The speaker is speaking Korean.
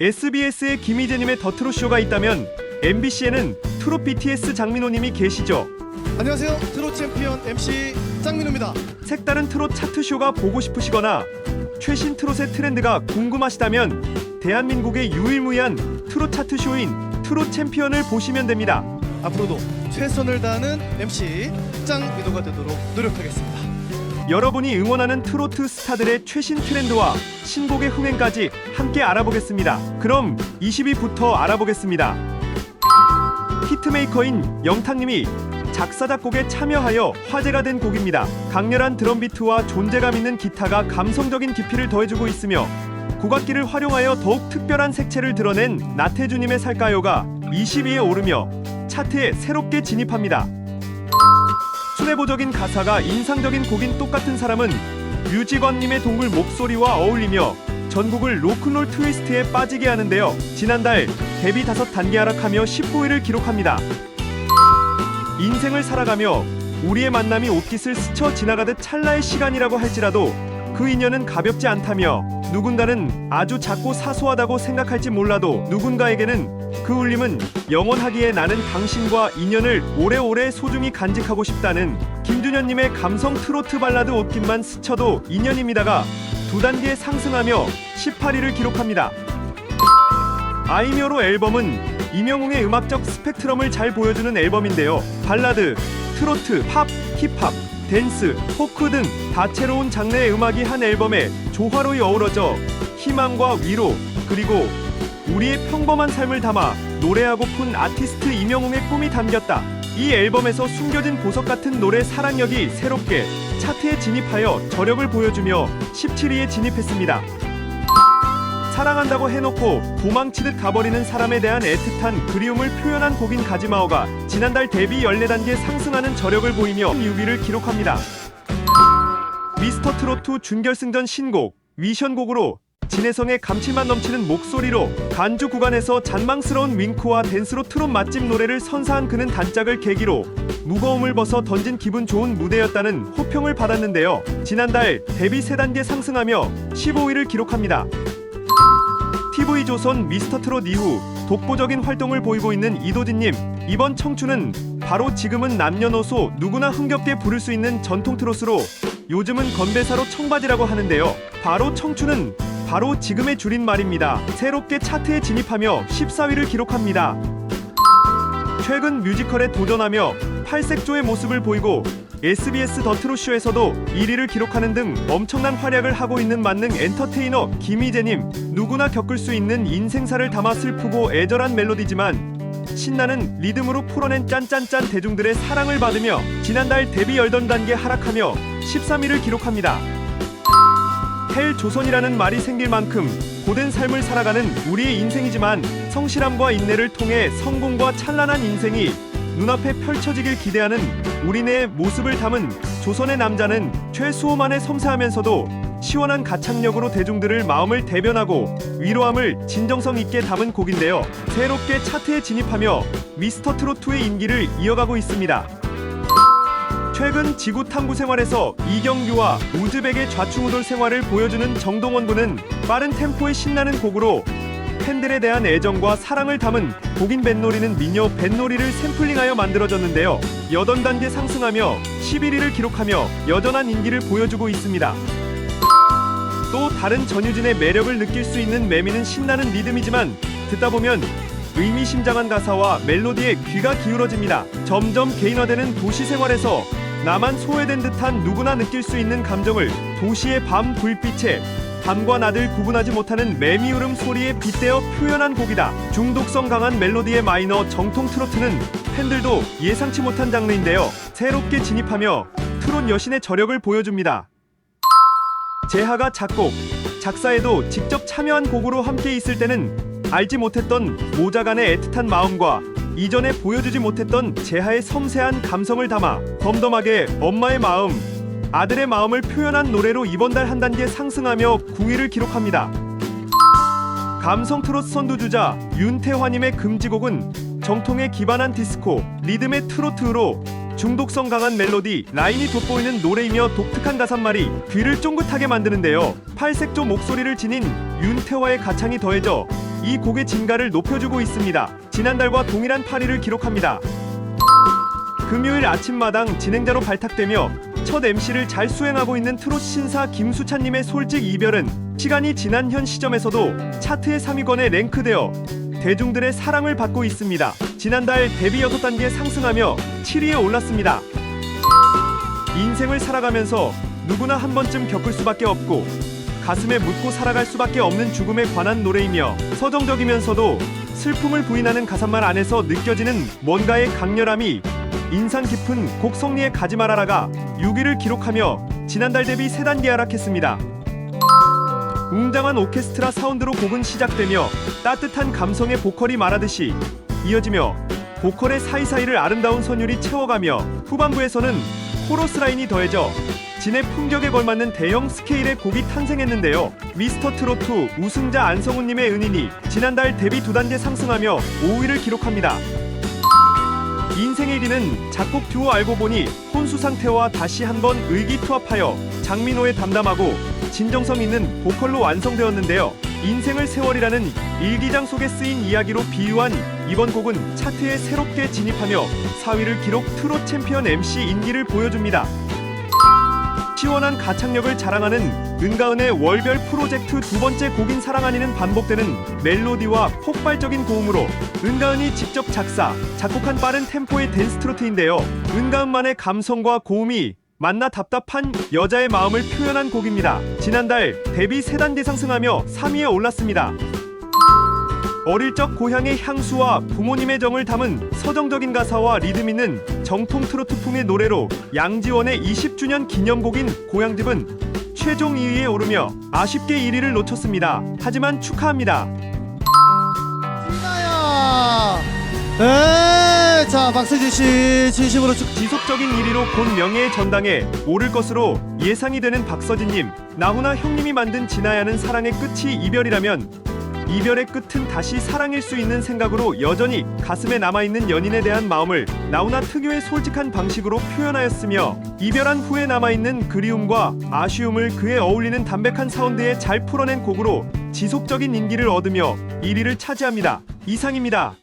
SBS에 김희재님의 더 트롯쇼가 있다면 MBC에는 트롯 BTS 장민호님이 계시죠. 안녕하세요. 트롯 챔피언 MC 짱민호입니다. 색다른 트롯 차트쇼가 보고 싶으시거나 최신 트롯의 트렌드가 궁금하시다면 대한민국의 유일무이한 트롯 차트쇼인 트롯 챔피언을 보시면 됩니다. 앞으로도 최선을 다하는 MC 짱민호가 되도록 노력하겠습니다. 여러분이 응원하는 트로트 스타들의 최신 트렌드와 신곡의 흥행까지 함께 알아보겠습니다. 그럼 20위부터 알아보겠습니다. 히트메이커인 영탁님이 작사 작곡에 참여하여 화제가 된 곡입니다. 강렬한 드럼비트와 존재감 있는 기타가 감성적인 깊이를 더해주고 있으며 국악기를 활용하여 더욱 특별한 색채를 드러낸 나태주님의 살까요가 20위에 오르며 차트에 새롭게 진입합니다. 순애보적인 가사가 인상적인 곡인 똑같은 사람은 뮤직원님의 동굴 목소리와 어울리며 전국을 로큰롤 트위스트에 빠지게 하는데요. 지난달 데뷔 다섯 단계 하락하며 19위를 기록합니다. 인생을 살아가며 우리의 만남이 옷깃을 스쳐 지나가듯 찰나의 시간이라고 할지라도 그 인연은 가볍지 않다며 누군가는 아주 작고 사소하다고 생각할지 몰라도 누군가에게는 그 울림은 영원하기에 나는 당신과 인연을 오래오래 소중히 간직하고 싶다는 김준현님의 감성 트로트 발라드 옷깃만 스쳐도 인연입니다가 두 단계 상승하며 18위를 기록합니다. 아이미어로 앨범은 이명웅의 음악적 스펙트럼을 잘 보여주는 앨범인데요. 발라드, 트로트, 팝, 힙합, 댄스, 포크 등 다채로운 장르의 음악이 한 앨범에 조화로이 어우러져 희망과 위로 그리고 우리의 평범한 삶을 담아 노래하고픈 아티스트 이명웅의 꿈이 담겼다. 이 앨범에서 숨겨진 보석 같은 노래 사랑력이 새롭게 차트에 진입하여 저력을 보여주며 17위에 진입했습니다. 사랑한다고 해놓고 도망치듯 가버리는 사람에 대한 애틋한 그리움을 표현한 곡인 가지마오가 지난달 데뷔 14단계 상승하는 저력을 보이며 6위를 기록합니다. 미스터 트로트 준결승전 신곡 위션곡으로 진혜성의 감칠맛 넘치는 목소리로 간주 구간에서 잔망스러운 윙크와 댄스로 트롯 맛집 노래를 선사한 그는 단짝을 계기로 무거움을 벗어 던진 기분 좋은 무대였다는 호평을 받았는데요. 지난달 데뷔 3단계 상승하며 15위를 기록합니다. TV조선 미스터 트롯 이후 독보적인 활동을 보이고 있는 이도진님 이번 청춘은 바로 지금은 남녀노소 누구나 흥겹게 부를 수 있는 전통 트롯으로 요즘은 건배사로 청바지라고 하는데요. 바로 청춘은 바로 지금의 줄임말입니다. 새롭게 차트에 진입하며 14위를 기록합니다 최근 뮤지컬에 도전하며 팔색조의 모습을 보이고 SBS 더 트롯쇼에서도 1위를 기록하는 등 엄청난 활약을 하고 있는 만능 엔터테이너 김희재님 누구나 겪을 수 있는 인생사를 담아 슬프고 애절한 멜로디지만 신나는 리듬으로 풀어낸 짠짠짠 대중들의 사랑을 받으며 지난달 데뷔 열던 단계 하락하며 13위를 기록합니다. 헬 조선이라는 말이 생길 만큼 고된 삶을 살아가는 우리의 인생이지만 성실함과 인내를 통해 성공과 찬란한 인생이 눈앞에 펼쳐지길 기대하는 우리네의 모습을 담은 조선의 남자는 최수호만의 섬세하면서도 시원한 가창력으로 대중들을 마음을 대변하고 위로함을 진정성 있게 담은 곡인데요. 새롭게 차트에 진입하며 미스터 트로트의 인기를 이어가고 있습니다. 최근 지구 탐구 생활에서 이경규와 우즈벡의 좌충우돌 생활을 보여주는 정동원 군은 빠른 템포의 신나는 곡으로 팬들에 대한 애정과 사랑을 담은 곡인 뱃놀이는 미녀 뱃놀이를 샘플링하여 만들어졌는데요. 여덟 단계 상승하며 11위를 기록하며 여전한 인기를 보여주고 있습니다. 또 다른 전유진의 매력을 느낄 수 있는 매미는 신나는 리듬이지만 듣다 보면 의미심장한 가사와 멜로디에 귀가 기울어집니다. 점점 개인화되는 도시 생활에서 나만 소외된 듯한 누구나 느낄 수 있는 감정을 도시의 밤 불빛에 밤과 낮을 구분하지 못하는 매미 울음 소리에 빗대어 표현한 곡이다. 중독성 강한 멜로디의 마이너 정통 트로트는 팬들도 예상치 못한 장르인데요. 새롭게 진입하며 트롯 여신의 저력을 보여줍니다. 재하가 작곡, 작사에도 직접 참여한 곡으로 함께 있을 때는 알지 못했던 모자간의 애틋한 마음과 이전에 보여주지 못했던 재하의 섬세한 감성을 담아 덤덤하게 엄마의 마음, 아들의 마음을 표현한 노래로 이번 달 한 단계 상승하며 9위를 기록합니다. 감성 트로트 선두주자 윤태화님의 금지곡은 정통에 기반한 디스코, 리듬의 트로트로 중독성 강한 멜로디, 라인이 돋보이는 노래이며 독특한 가사말이 귀를 쫑긋하게 만드는데요. 팔색조 목소리를 지닌 윤태화의 가창이 더해져 이 곡의 진가를 높여주고 있습니다. 지난달과 동일한 8위를 기록합니다. 금요일 아침마당 진행자로 발탁되며 첫 MC를 잘 수행하고 있는 트롯 신사 김수찬님의 솔직 이별은 시간이 지난 현 시점에서도 차트의 3위권에 랭크되어 대중들의 사랑을 받고 있습니다. 지난달 데뷔 6단계 상승하며 7위에 올랐습니다. 인생을 살아가면서 누구나 한 번쯤 겪을 수밖에 없고 가슴에 묻고 살아갈 수밖에 없는 죽음에 관한 노래이며 서정적이면서도 슬픔을 부인하는 가사말 안에서 느껴지는 뭔가의 강렬함이 인상 깊은 곡 성리의 가지 말아라가 6위를 기록하며 지난달 대비 세 단계 하락했습니다. 웅장한 오케스트라 사운드로 곡은 시작되며 따뜻한 감성의 보컬이 말하듯이 이어지며 보컬의 사이사이를 아름다운 선율이 채워가며 후반부에서는 코러스 라인이 더해져 진의 품격에 걸맞는 대형 스케일의 곡이 탄생했는데요. 미스터 트로트 우승자 안성훈님의 은인이 지난달 데뷔 두 단계 상승하며 5위를 기록합니다. 인생의 1위는 작곡 듀오 알고 보니 혼수 상태와 다시 한번 의기투합하여 장민호의 담담하고 진정성 있는 보컬로 완성되었는데요. 인생을 세월이라는 일기장 속에 쓰인 이야기로 비유한 이번 곡은 차트에 새롭게 진입하며 4위를 기록 트롯 챔피언 MC 인기를 보여줍니다. 시원한 가창력을 자랑하는 은가은의 월별 프로젝트 두 번째 곡인 사랑 아니는 반복되는 멜로디와 폭발적인 고음으로 은가은이 직접 작사, 작곡한 빠른 템포의 댄스 트로트인데요. 은가은만의 감성과 고음이 만나 답답한 여자의 마음을 표현한 곡입니다. 지난달 데뷔 세 단계 상승하며 3위에 올랐습니다. 어릴 적 고향의 향수와 부모님의 정을 담은 서정적인 가사와 리듬 있는 정통 트로트풍의 노래로 양지원의 20주년 기념곡인 고향집은 최종 2위에 오르며 아쉽게 1위를 놓쳤습니다. 하지만 축하합니다. 신나야. 네, 자 박세지 씨 진심으로 축. 지속적인 1위로 곧 명예의 전당에 오를 것으로 예상이 되는 박서진님, 나훈아 형님이 만든 진아야는 사랑의 끝이 이별이라면 이별의 끝은 다시 사랑일 수 있는 생각으로 여전히 가슴에 남아있는 연인에 대한 마음을 나훈아 특유의 솔직한 방식으로 표현하였으며 이별한 후에 남아있는 그리움과 아쉬움을 그에 어울리는 담백한 사운드에 잘 풀어낸 곡으로 지속적인 인기를 얻으며 1위를 차지합니다. 이상입니다.